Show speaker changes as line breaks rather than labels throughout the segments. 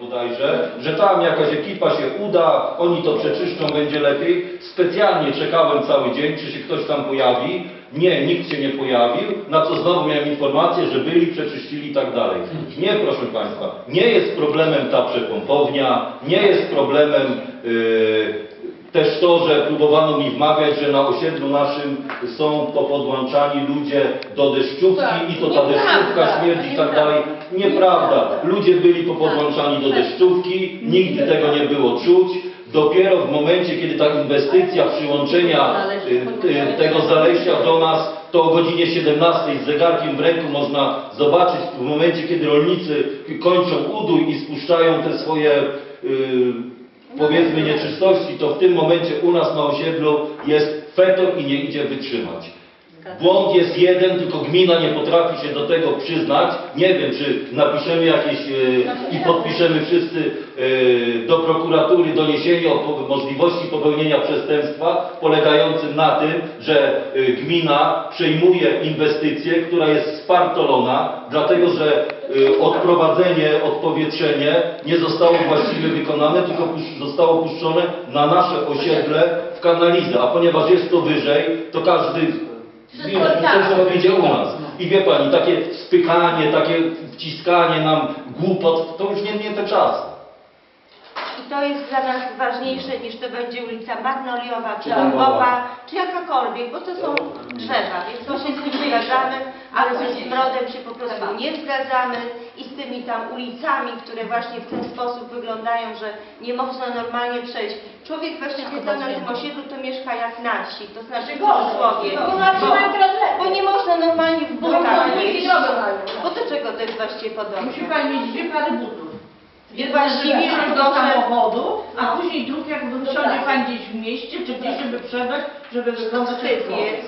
bodajże, że tam jakaś ekipa się uda, oni to przeczyszczą, będzie lepiej. Specjalnie czekałem cały dzień, czy się ktoś tam pojawi. Nie, nikt się nie pojawił, na co znowu miałem informację, że byli, przeczyścili i tak dalej. Nie, proszę Państwa, nie jest problemem ta przepompownia, nie jest problemem yy, też to, że próbowano mi wmawiać, że na osiedlu naszym są popodłączani ludzie do deszczówki
Tak,
i to ta deszczówka śmierdzi i tak dalej. Nieprawda. Ludzie byli popodłączani do deszczówki, nigdy tego nie było czuć. Dopiero w momencie, kiedy ta inwestycja przyłączenia y, y, tego Zaleścia do nas, to o godzinie 17 z zegarkiem w ręku można zobaczyć w momencie, kiedy rolnicy kończą udój i spuszczają te swoje y, powiedzmy nieczystości, to w tym momencie u nas na osiedlu jest fetor i nie idzie wytrzymać. Błąd jest jeden, tylko gmina nie potrafi się do tego przyznać. Nie wiem, czy napiszemy jakieś e, i podpiszemy wszyscy e, do prokuratury doniesienie o po- możliwości popełnienia przestępstwa polegającym na tym, że e, gmina przejmuje inwestycję, która jest spartolona, dlatego że odprowadzenie, odpowietrzenie nie zostało właściwie wykonane, tylko zostało puszczone na nasze osiedle w kanalizę, a ponieważ jest to wyżej, to każdy
Wszystko
wie,
tak.
że to idzie u nas. I wie Pani, takie spychanie, takie wciskanie nam głupot, to już nie, nie te czasy.
I to jest dla nas ważniejsze niż to będzie ulica Magnoliowa, czy. Dąbowa, czy jakakolwiek, bo to są drzewa, więc to się z tym zgadzamy, ale ze Smrodem się po prostu nie zgadzamy i z tymi tam ulicami, które właśnie w ten sposób wyglądają, że nie można normalnie przejść. Człowiek właśnie kiedy na tym osiedlu to mieszka jak na wsi, to znaczy w cudzysłowie,
Bo
bo nie można normalnie w butach. Bo do czego to jest właściwie podobne?
Musi Pani mieć dwie pary butów.
Właściwie
żeby wsiąść do samochodu, a
No.
później drugi, jak wysiądzie Pani gdzieś w mieście, czy gdzieś, żeby przebyć, żeby wyglądać jak człowiek.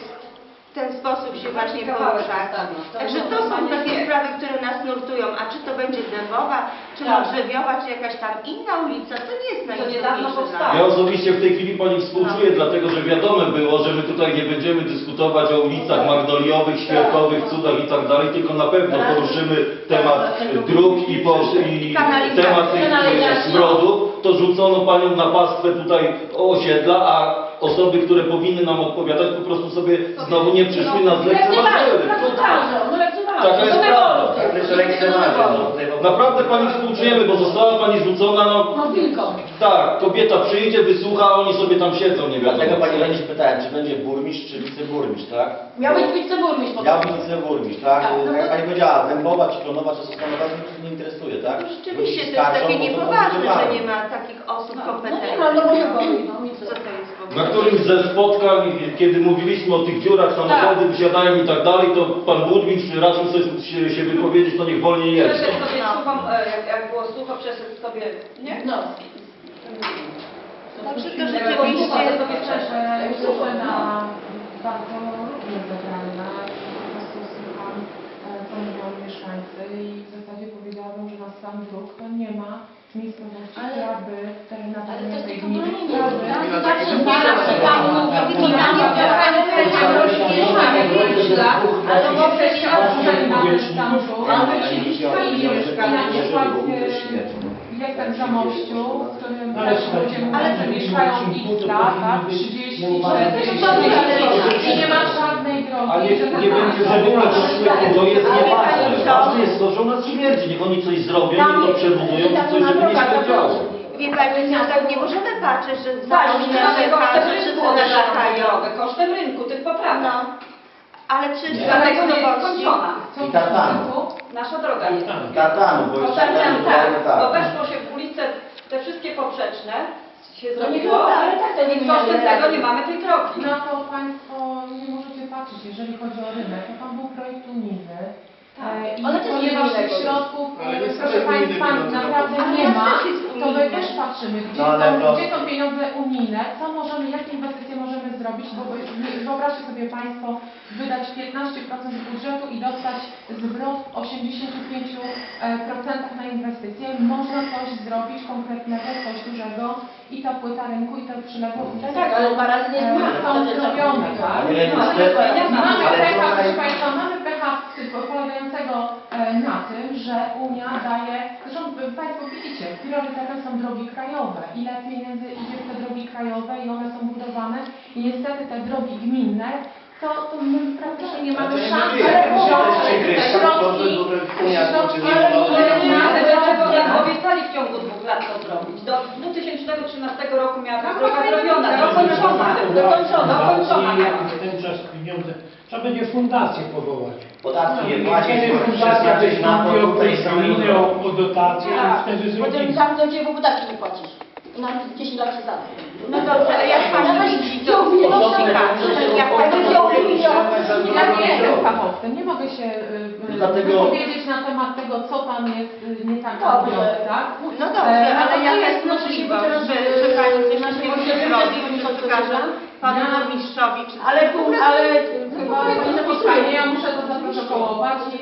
Ten sposób się właśnie
kawałek
poruszać.
zostawić. To
Także to są takie sprawy, które nas nurtują. A czy to będzie Dębowa, czy
Tak.
Modrzewiowa, czy jakaś tam inna ulica, to nie jest najistotniejsze.
Ja osobiście w tej chwili Pani współczuję, dlatego że wiadome było, że my tutaj nie będziemy dyskutować o ulicach magnoliowych, świerkowych, cudach i tak dalej, tylko na pewno poruszymy temat dróg i, po, i temat tych smrodu. To rzucono Panią na pastwę tutaj osiedla, a osoby, które powinny nam odpowiadać, po prostu sobie znowu nie przyszły na zlekceważyły.
Lekceważą, no lekceważą.
Taka jest prawda. Naprawdę Pani współczujemy, bo została Pani rzucona, no
No wilką.
tak, kobieta przyjdzie, wysłucha, a oni sobie tam siedzą, nie wiadomo.
Dlatego Pani Leni pytałem, czy będzie burmistrz, czy wiceburmistrz, tak?
Miał być wiceburmistrz po
Miał być wiceburmistrz, tak?
Tak, no
Jak
bo-
Pani powiedziała, Dębowa, czy Klonowa, czy Sosnowa, to mnie nie interesuje, tak?
No Rzeczywiście to jest
Skarżą,
takie
bo
niepoważne, że nie ma takich osób
No nie ma, no
kompetentnych.
bo nie boi, no i co?
Co to jest?
Na którymś ze spotkań, kiedy mówiliśmy o tych dziurach, samochody wysiadają i tak dalej, to pan burmistrz raczył się, się wypowiedzieć, to niech wolniej jest.
Przeszedł sobie e, jak, jak było sucho, przeszedł sobie, nie?
No.
Także to rzeczywiście...
sobie przeszedł. Sucho.
że na bardzo różne zagrane. Po prostu słucham, e, co mówią mieszkańcy i w zasadzie powiedziałabym, że na sam dróg to nie ma miejscowości,
Ale-
która by terena
Ale to jest tylko bronienie. zawsze pani mówi, wykonanie pytania mieszkania 5 lat, a to było przejście od
stamtąd,
ale my chcieliśmy fajnie
I
mieszkać.
na przykład jest tak w Zamościu, w którym też ludzie mówią, że mieszkają x lat, tak? 30, 40, 40 i nie ma żadnej drogi.
A niech nie będzie, to śmietnie, to jest nieważne. Ważne jest to, że u nas śmierdzi. Niech oni coś zrobią, niech to przebudują, coś, żeby nie śmierdziało.
Wie Pani, no tak nie możemy patrzeć, że
Właśnie, mamy kosztem
że wszyscy
rynku kosztem rynku, tych poprawek.
Ale przecież
Nie.
dla
Dlatego nie jest skończona.
I tartanu.
Nasza droga jest.
Tartanu, bo już
Kosztem
tartanu,
tak, bo weszło się w ulice, te wszystkie poprzeczne się
No nie
zrobiło,
ale tak to nie
i kosztem tego nie mamy tej drogi.
Na to Państwo nie możecie patrzeć, jeżeli chodzi o rynek, to tam był projekt unijny.
Tak.
E, I
Ale też
ponieważ
nie
tych
innego.
środków,
Ale
e, proszę Państwa, naprawdę nie ma, to my też patrzymy, gdzie,
No, ale
są,
to-
gdzie są pieniądze unijne, co możemy, jakie inwestycje możemy zrobić, bo wy- wyobraźcie sobie Państwo, wydać 15% budżetu i dostać zwrot w 85% na inwestycje. Można coś zrobić konkretnego, coś dużego i ta płyta rynku, i te przyległe
Tak, tak, ale dwa razy nie
e, są zrobione, tak?
Ale.
Mamy proszę Państwa, mamy hasła polegającego e, na tym, że Unia daje, zresztą Państwo widzicie, priorytetem są drogi krajowe. Ile pieniędzy idzie w te drogi krajowe i one są budowane i niestety te drogi gminne, to, to my praktycznie nie mamy szans,
Ale dlaczego nie obiecali w ciągu dwóch lat to zrobić? Do 2013 roku miała być droga zrobiona, dokończona, dokończona, dokończona
ten czas pieniądze. Trzeba będzie fundację powołać.
Podatki nie płacić,
Wtedy
bo
fundacja
przeznaczyć na to
wystąpi o
tutaj
gminy, o, o dotację i
Tak.
wtedy
Potem
zrobimy.
tam do ciebie podatki nie płacisz. I na 10 lat się zadać.
No dobrze, ale jak pani widzi, to tak,
to
jak pani widzi,
Ja nie jestem fachowcem, nie mogę się y, y,
Dlatego-
wypowiedzieć na temat tego, co tam jest y, nie tak
Dobrze.
robione, tak?
No dobrze,
E,
ale
no
jaka
jest
możliwość, że, że pani coś takiego nie zrobi,
chce.
panu
Ja-
burmistrzowi, czy
Ale, pół- ale
chyba nie
nie
spotkanie, ja muszę to zaprotokołować i,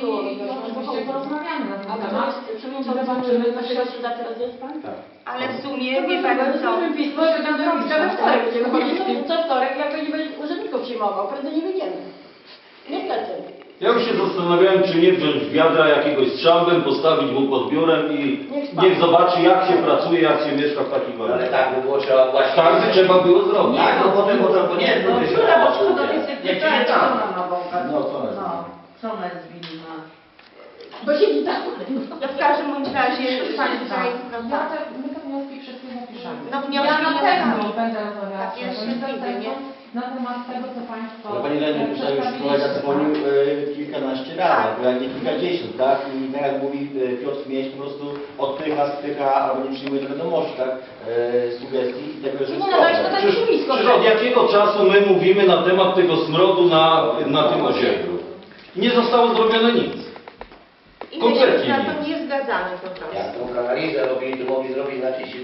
oczywiście porozmawiamy na ten temat.
zobaczymy, naszego sąda teraz jest pan?
ale w sumie wie pani co,
pismo, że tam zrobić, we wtorek będziemy chodzić, co wtorek, jak nie będzie urzędników przyjmował, prędzej nie wyjdziemy. Niestety.
Ja już się zastanawiałem, czy nie wziąć wiadra jakiegoś z szambem, postawić mu pod biurem i niech zobaczy, jak się pracuje, jak się mieszka w
Ale
warunkach.
tak by było trzeba właśnie...
Tak by trzeba było zrobić.
Tak, no potem można po nie, no się
Poszła do
Nie
dyscypliny,
nie
co
tam.
ona ma wąchać?
No, co ona jest?
No, co ona jest winna?
Bo siedzi tam.
no w każdym bądź razie pani tutaj, no
Ja
tak,
te, my te wnioski wszystkie zapiszemy.
No
ja na pewno będę rozmawiała
Tak,
z
widzę,
na temat tego, co Państwo
Ale Pani Leniu, tutaj już kolega dzwonił e, kilkanaście razy, tak. jak nie kilkadziesiąt, tak? I tak jak mówi e, Piotr Mieć, po prostu odpycha, spycha albo nie przyjmuje do wiadomości, tak? E, sugestii i tego, że
Nie
jest
nadajesz
problem.
na
Przecież,
takie blisko.
przecież od jakiego czasu my mówimy na temat tego smrodu na, na tym osiedlu? Nie zostało zrobione nic.
i my się
Kompletnie
na
nie.
to nie zgadzamy po prostu.
Jak tą analizę robili, to mogli zrobić znaczy się jeszcze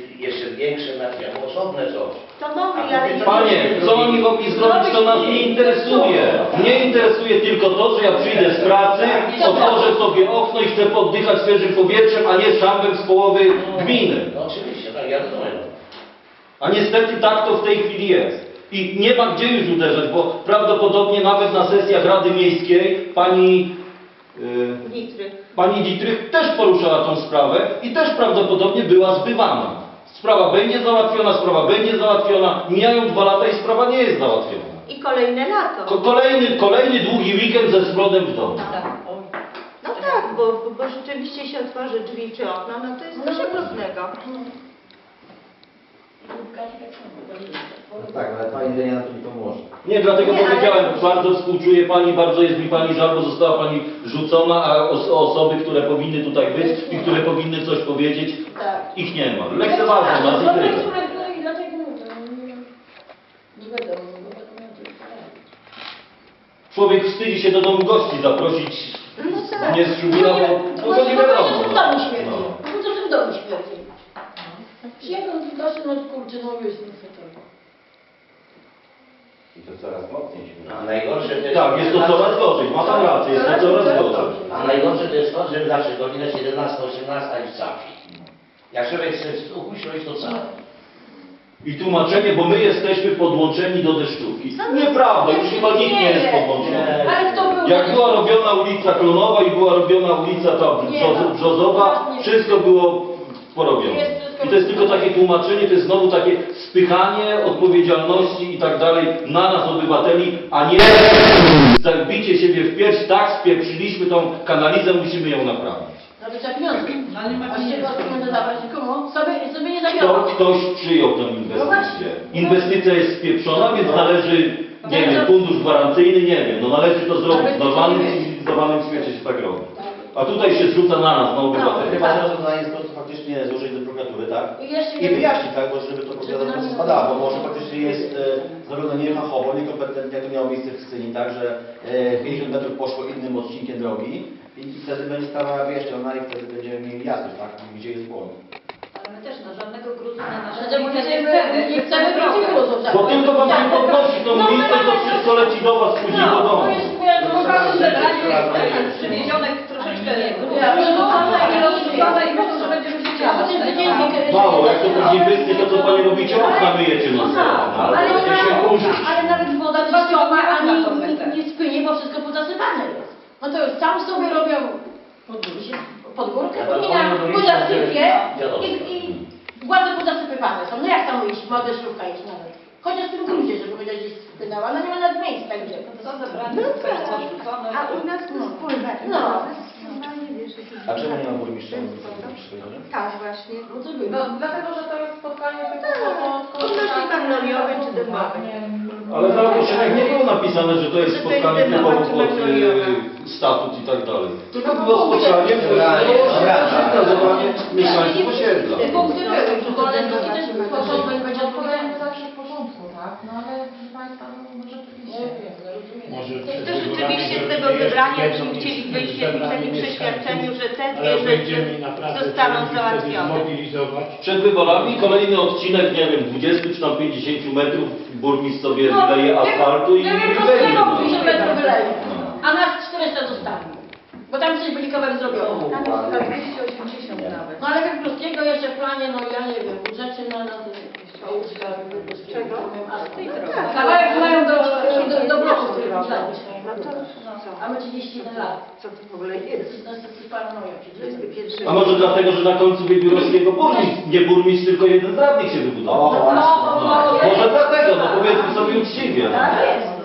większe, znaczy albo osobne coś.
To mogli, ale nie
Panie, co oni mogli zrobić, to nas nie interesuje. Mnie interesuje tylko to, że ja przyjdę z pracy, otworzę sobie okno i chcę poddychać świeżym powietrzem, a nie szambem z połowy gminy.
No oczywiście, tak, ja rozumiem.
A niestety tak to w tej chwili jest. I nie ma gdzie już uderzać, bo prawdopodobnie nawet na sesjach Rady Miejskiej pani, yy, pani Ditrych też poruszała tą sprawę i też prawdopodobnie była zbywana. Sprawa będzie załatwiona, sprawa będzie załatwiona, mijają dwa lata i sprawa nie jest załatwiona.
I kolejne lato.
Ko- Kolejny, kolejny długi weekend ze smrodem w domu.
No tak, bo, bo, bo rzeczywiście się otworzy drzwi czy okno, no to jest coś okrutnego.
Tak, ale Pani Lenia na to nie pomoże.
Nie, dlatego
Nie, ale-
powiedziałem, bardzo współczuję Pani, bardzo jest mi Pani żal, bo została Pani rzucona, a os osoby, które powinny tutaj być i które powinny coś powiedzieć,
Tak.
Ich nie ma. Lekceważą nas i
No,
tyle.
spraw.
Człowiek wstydzi się do domu gości zaprosić
No tak.
nie z Szubina, bo, bo to nie
No,
wiadomo.
to w domu śmierdzi.
No.
No to w domu śmierdzi. Przyjechał z gości, no kurczę, no już nie chcę to.
I to coraz mocniej się
No, a najgorsze to jest...
Tak, jest to coraz gorzej, ma Pan rację, jest to coraz gorzej.
A najgorsze to jest to, że zawsze godzina 17, 18 i capi. Jak człowiek chce usiąść, to cały.
I tłumaczenie, bo my jesteśmy podłączeni do deszczówki. Nieprawda, już chyba nikt nie jest podłączony.
Ale kto był?
Jak była robiona ulica Klonowa i była robiona ulica ta
Nie
Brzo-
ma.
Brzozowa, wszystko było porobione. I to jest tylko takie tłumaczenie, to jest znowu takie spychanie odpowiedzialności i tak dalej na nas obywateli, a nie zabicie siebie w pierś, tak spieprzyliśmy tą kanalizę, musimy ją naprawić.
Za pieniądze.
No nie ma
A z czego
pieniędzy.
pieniądze zabrać? Komu? Sobie, sobie nie
Kto,
zabiorą.
ktoś przyjął tę inwestycję. Inwestycja jest spieprzona, więc należy, nie wiem, fundusz gwarancyjny, nie wiem, no należy to zrobić. W normalnym, cywilizowanym świecie się tak robi. A tutaj się zrzuca na nas, na obywateli.
Chyba że rozwiązanie jest po prostu faktycznie złożyć do prokuratury, tak?
I jeszcze
I wyjaśnić, tak, bo żeby to prokurator po prostu spadała, bo może faktycznie jest e, zrobione niefachowo, niekompetentnie, jak to miało miejsce w Scyni, tak, że e, 50 metrów poszło innym odcinkiem drogi i, wtedy będzie sprawa wyjaśniona i wtedy będziemy mieli jasność, tak, gdzie jest błąd.
Ale my też na żadnego gruzu na nasze
Że nie chcemy, nie chcemy tak.
Bo tylko wam się podnosi tą ulicę, to wszystko leci do was później do domu.
to jest moja
Po prostu
droga.
jest przywiezionek troszeczkę
Ja, że to
rozrzucone
tak,
i myślę, że będziemy się
dziennik-
Mało, jak to później wyschnie, to co panie robicie? Okna myjecie no co?
Ale,
się
ma,
kurzyć.
ale nawet woda
Dwa
czyszczona
tygodnie
ani
na to
nie,
będę.
nie spłynie, bo wszystko pozasypane jest. No to już sam sobie robią pod, pod górkę,
Ja
później
tam
na
powiem,
po
że
zasypie
wiadomo.
i, i ładnie pozasypywane są. No jak tam iść, młode szlówka iść nawet? Chociaż w tym gruzie, żeby chociaż gdzieś spłynęła, no nie ma nawet miejsca gdzie.
Co zebrane,
No tak. A u nas to spływa.
No.
A czemu nie ma burmistrza?
Tak, właśnie.
No.
No, dlatego, że to jest spotkanie tylko pod
Odnośnie magnoliowej czy dębowej.
Ale na ogłoszeniach nie było napisane, że to jest spotkanie typowo pod y, statut i tak dalej. Tylko
No,
było spotkanie
Dobra, dobra.
przekazywanie mieszkańców osiedla.
Te punkty były, drugi też był.
Początek
Początek
będzie
będzie
odpowiadamy
odpowiadać.
zawsze w porządku, tak? No ale proszę Państwa, no może
Nie
rzeczywiście.
wiem, no
przed
rzeczywiście z tego wybrania
jeszcze
byśmy chcieli wyjść w jakimś takim przeświadczeniu, że te dwie rzeczy zostaną załatwione.
Przed wyborami kolejny odcinek, nie wiem, 20 czy tam 50 metrów, burmistrz sobie
No,
wyleje asfaltu i
Nie wiem, co
będzie.
z
no.
50 metrów wyleje. A nas 400 zostawi. Bo tam coś byli kawałek zrobione.
Tam jest tak 280 nawet.
No ale Wybrzeskiego jeszcze w planie, no ja nie wiem, budżecie na, na te łóżka Wybrzeskiego. Kawałek mają do, do, do bloku, który budować.
No co?
A my 31 lat.
Co to w ogóle jest?
To jest paranoja przecież.
21
A może dlatego, że na końcu Wiewiórowskiego burmistrz, nie burmistrz, tylko jeden z radnych się wybudował.
O, właśnie.
No, może dlatego, no powiedzmy sobie uczciwie. no.
Tak jest.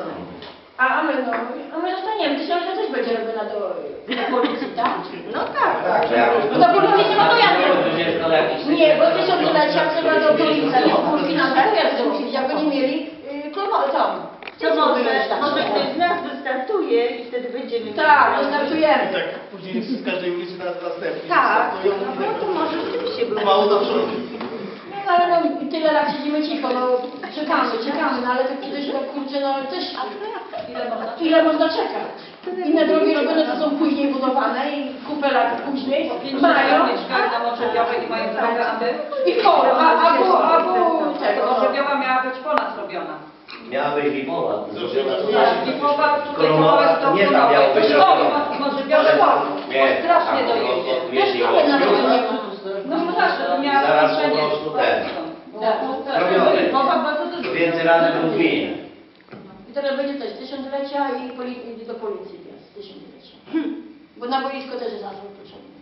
A, my, no, a my zostaniemy. Tysiące też będzie robiona do, do policji, tak?
No tak.
Tak, jak...
No do policji trzeba to ja Nie, bo tysiąclecia trzeba do policji z Polski na pojazd zrobić, jakby nie mieli tam.
To może, może ktoś z nas wystartuje i wtedy będziemy
Tak, wystartujemy.
Tak, później z każdej ulicy na następny.
Tak, no to może rzeczywiście był
mało do przodu.
Nie, no ale no tyle lat siedzimy cicho, no czekamy, czekamy, no ale to kiedyś no kurczę, no też
Ile można?
ile można czekać? Inne drogi robione to są później budowane i kupę lat później
Pięć
mają
na Moczewiowej i mają drogę, a my?
i koło, a, a, a, a, a tego, no.
Moczewiowa miała być po nas robiona.
Miała być lipowa. zrobiona znaczy-
Lipowa, tutaj
Koronowa,
kawałek do
nie tam miało być robione.
I
Nie,
strasznie
tam
Też trochę nawet nie ma.
No bo zawsze to miała
Zaraz po prostu ten.
Tak.
Robione.
Lipowa bardzo dużo.
To więcej razy bym zmienił.
Teraz będzie też tysiąclecia i, poli- do policji jest tysiąclecia. Bo na boisko też jest asfalt potrzebny.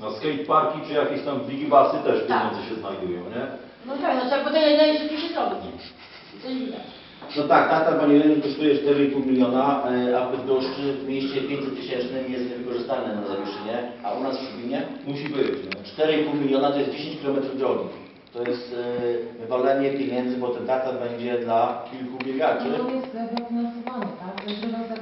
Na skateparki czy jakieś tam digibasy też pieniądze się znajdują, nie?
No tak, no trzeba potem najszybciej się zrobić. Coś widać.
No tak, tata Pani Rynku kosztuje 4,5 miliona, e, a w Bydgoszczy w mieście 500 tysięcznym jest niewykorzystane na zawieszenie, a u nas w Szubinie
Musi być, nie?
4,5 miliona to jest 10 km drogi. To jest e, wywalenie pieniędzy, bo ten tata będzie dla kilku biegaczy.
To jest tak?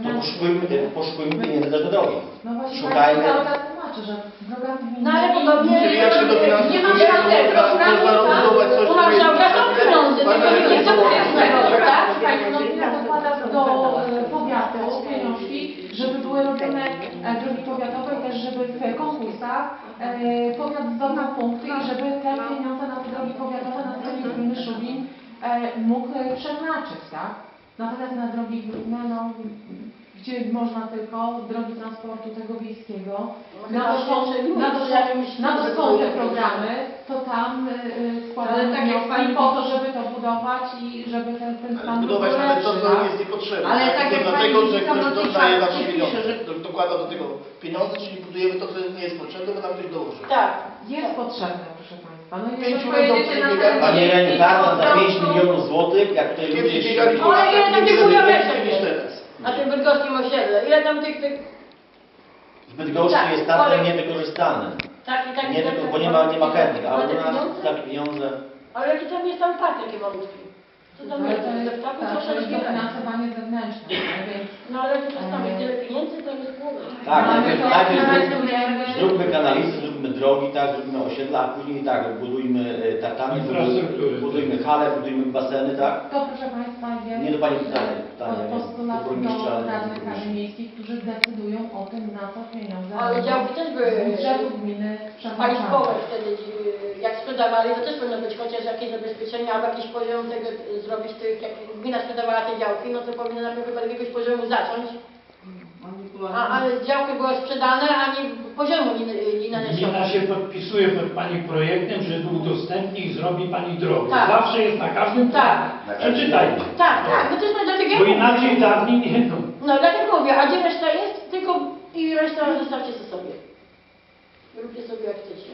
To
To poszukujmy, e, poszukujmy pieniędzy też na drogi.
No właśnie
Szukajmy.
Czas tłumaczy, że droga gminna...
No ale podobnie
Czyli jak się dofinansuje,
nie ma
to
żadnych
można
programów,
rozbudować coś,
u
co jest-
marszałka są pieniądze, tylko nie chcą tak?
Do powiatu pieniążki, żeby były robione drogi powiatowe też żeby w konkursach e, powiat zdobył punkty i żeby te pieniądze na te drogi powiatowe na terenie gminy Szubin e, mógł przeznaczyć, tak? Natomiast na drogi gminne, no, gdzie można tylko drogi transportu tego wiejskiego, na to są, na to są, na to są te programy, to tam y, y, składamy
Ale tak jak
wnioski
pani-
po to, żeby to budować i żeby ten, ten
Ale
stan był
budować nawet to,
lepszy,
co
tak?
jest niepotrzebne.
Ale
tak?
tak
Tylko
jak
dlatego, że ktoś
na
na to
kartce
pieniądze,
że-
do- dokłada do tego pieniądze, czyli budujemy to, co nie jest potrzebne, bo nam ktoś dołoży.
Tak.
Jest potrzebne, proszę Państwa. No nie
Pięciu
pojedziecie
będą
na
przebiegać.
Panie Reniu, za 5 milionów złotych, jak tutaj ludzie
po
Ale
nie
tych
wiele
Na tym bydgoskim osiedle. Ile tam tych, tych,
W Bydgoszczy
Tak,
jest
ale-
niewykorzystany.
tak i tak
Nie tylko, bo nie ma, nie ma chętnych,
Ale
u nas takie pieniądze...
Ale jaki tam jest tam park taki malutki? Co tam jest?
jest,
jest tak,
tak, to jest dofinansowanie zewnętrzne, tak? więc
No ale to tam jest tyle pieniędzy, to jest głowa.
Tak,
Mamy
najpierw, najpierw zróbmy,
finansujemy.
Zróbmy drogi, tak, zróbmy osiedla, a później tak, budujmy e, tartany, budujmy, budujmy hale, budujmy baseny, tak?
to proszę Państwa jest
Nie do Pani pytania, pytania,
po- postulat
do
radnych Rady którzy decydują o tym, na co pieniądze
Ale działki też były
z budżetu gminy przeznaczane.
państwowe wtedy, y, jak sprzedawali, to też powinno być chociaż jakieś zabezpieczenia, albo jakiś poziom tego y, zrobić tych, jak gmina sprzedawała te działki, no to powinno chyba od jakiegoś poziomu zacząć. A, ale działki były sprzedane, a nie poziomu nie, nie
Gmina się podpisuje pod Pani projektem, żeby udostępni i zrobi Pani drogę.
Tak.
Zawsze jest na każdym
Tak.
planie. Przeczytajmy.
Tak, tak, no to jest dlatego ja
Bo
mówię.
inaczej dawniej nie no.
No dlatego mówię, a gdzie reszta jest? tylko i resztę zostawcie sobie. Róbcie sobie jak chcecie.